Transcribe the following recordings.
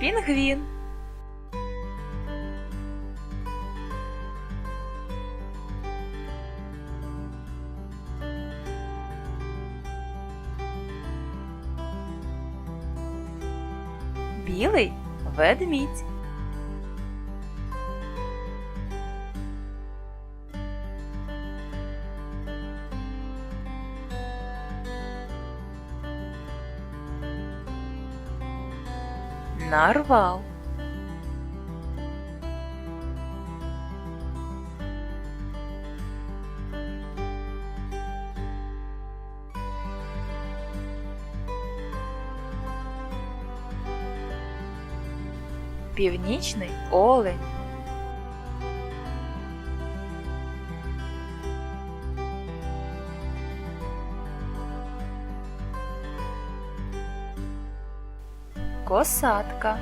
Пінгвін. Білий ведмідь. Нарвал. Північний олень. Косатка.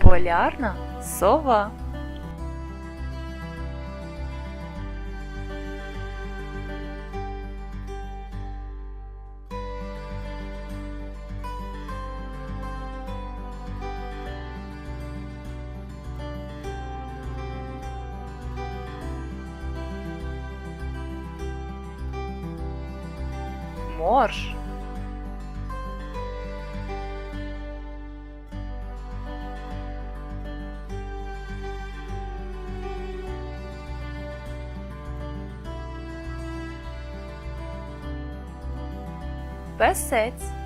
Полярна сова. Морж. Песець.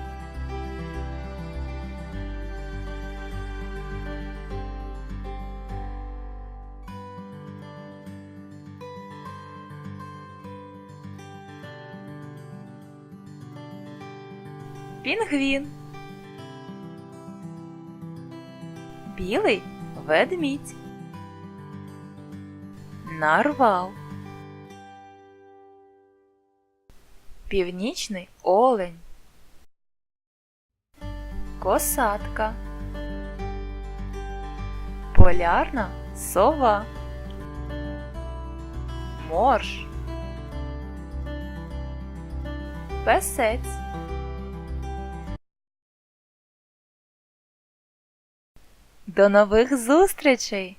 Пінгвін. Білий ведмідь. Нарвал. Північний олень. Косатка. Полярна сова. Морж. Песець. До нових зустрічей!